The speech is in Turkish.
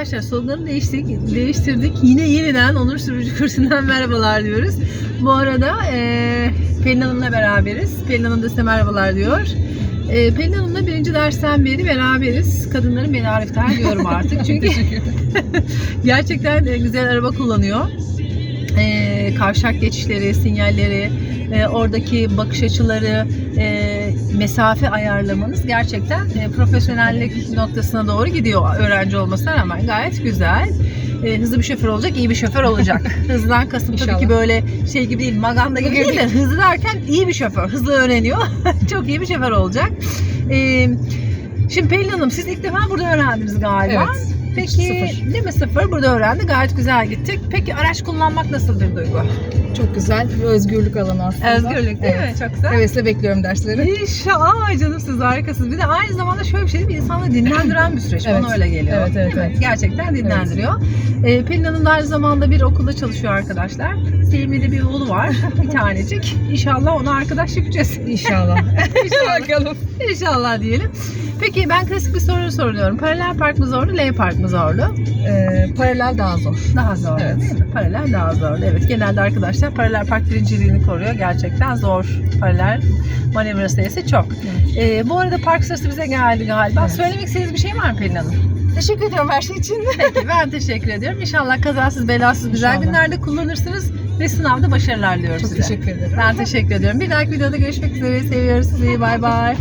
arkadaşlar sloganı değiştik, değiştirdik. Yine yeniden Onur Sürücü kursundan merhabalar diyoruz. Bu arada e, Pelin Hanım'la beraberiz. Pelin Hanım da size merhabalar diyor. E, Pelin Hanım'la birinci dersten beri beraberiz. Kadınların beni ariftar diyorum artık. Çünkü gerçekten e, güzel araba kullanıyor. E, kavşak geçişleri, sinyalleri, e, oradaki bakış açıları, e, mesafe ayarlamanız gerçekten e, profesyonellik noktasına doğru gidiyor öğrenci olmasına rağmen gayet güzel. E, hızlı bir şoför olacak, iyi bir şoför olacak. Hızdan kasım tabii ki böyle şey gibi değil, maganda gibi değil de hızlı derken iyi bir şoför, hızlı öğreniyor. Çok iyi bir şoför olacak. E, şimdi Pelin Hanım siz ilk defa burada öğrendiniz galiba. Evet. Peki Sıfır. değil mi sıfır? Burada öğrendi. Gayet güzel gittik. Peki araç kullanmak nasıl bir duygu? Çok güzel bir özgürlük alanı aslında. Özgürlük değil evet. mi? Çok güzel. Hevesle bekliyorum dersleri. İnşallah canım siz harikasınız. Bir de aynı zamanda şöyle bir şey değil mi? İnsanı dinlendiren bir süreç. Evet. Bana öyle geliyor. Evet, evet, evet. Gerçekten dinlendiriyor. Ee, Pelin Hanım da aynı zamanda bir okulda çalışıyor arkadaşlar. Sevimli bir oğlu var. bir tanecik. İnşallah ona arkadaş yapacağız. İnşallah. İnşallah. Bakalım. İnşallah diyelim. Peki ben klasik bir soru soruyorum. Paralel park mı zorlu, L park mı zorlu? Ee, paralel daha zor. Daha zor Evet. değil mi? Paralel daha zor. Evet genelde arkadaşlar paralel park birinciliğini koruyor. Gerçekten zor. Paralel manevra sayısı çok. Ee, bu arada park sırası bize geldi galiba. Evet. Söylemek istediğiniz bir şey var mı Pelin Hanım? Teşekkür ediyorum her şey için. Peki ben teşekkür ediyorum. İnşallah kazasız belasız güzel İnşallah. günlerde kullanırsınız ve sınavda başarılar diliyorum Çok size. teşekkür ederim. Ben teşekkür ediyorum. Bir dahaki videoda görüşmek üzere. Seviyoruz sizi. Bay bay.